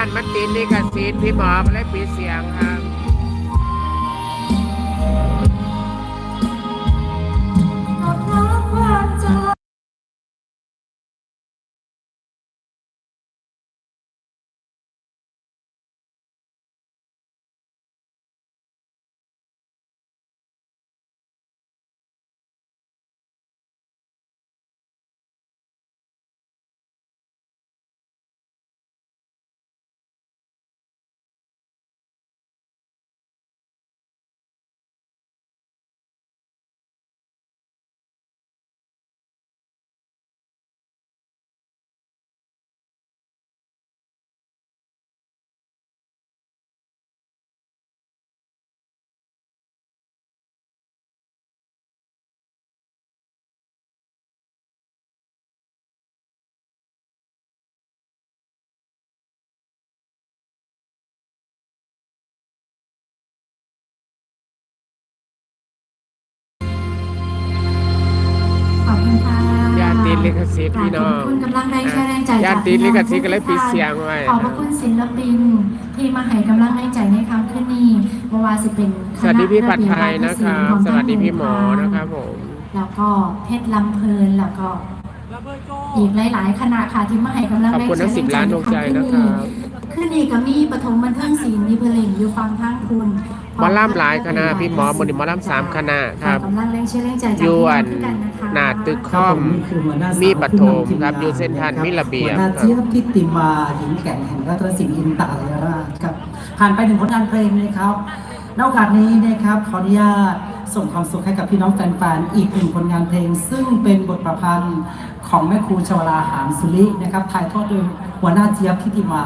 านมันติดนี่กับซีพี่หมอมและปีเสียงครับ ขสิทธิ์พี่น้องขอบคุณกำลังแรงใจแรงใจญาติติดลิขสิทธิ์ก็เลยปิดเสียงไว้ขอบพระคุณศิลปินที่มาให้กำลังแรงใจในคำขึ้นนี้เมื่อวานสิเป็นคณะสวัสดีพี่ผัดไทยเบีนะยควารับทศิลป์สวัสดีพี่หมอขงนะครับผมแล้วก็เพชรลำเพลินแล้วก็อีกหลาย ๆ คณะค่ะที่มาให้กำลังขอบแรงคุณใจทั้งสิบล้านดวงใจนะครับขึ้นอีกก็มีปฐมบันเทิงศิลป์มีเพลงอยู่ฟังทางคุณ หมอลำหลายคณะพี่หมอมอนิหมอลำสามคณะครับกำลังแรงเชื่อแรงใจจากยวนพี่น้องด้วยกันนะคะหนาตึกครัค่อมบผมนี่คือหัวหน้าสาวมีปฐมผู้นำทีครับงานอยู่เส้นทางมิระเบียบหัวหน้าครับเจี๊ยบทิติมาหญิงแกร่งแห่งรัตนสิงห์อินตะเลราชครับผ่านไปหนึ่งผลงานเพลงนะครับในโอกาสนี้นะครับขออนุญาตส่งความสุขให้กับพี่น้องแฟนๆ อีกหนึ่งผลงานเพลง ซึ่งเป็นบทประพันธ์ของแม่ครูชวราหามสุรินะครับถ่ายทอดโดยหัวหน้าเจี๊ยบทิติมา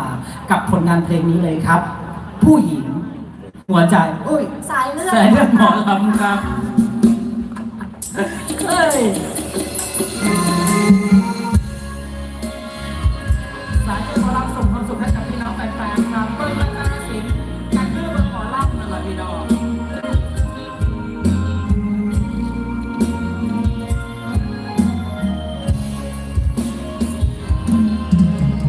กับผลงานเพลงนี้เลยครับ ผู้หญิง หัวใจอุ้ยสายเลือดสายเลือดหมอลำครับเฮ้ยสาย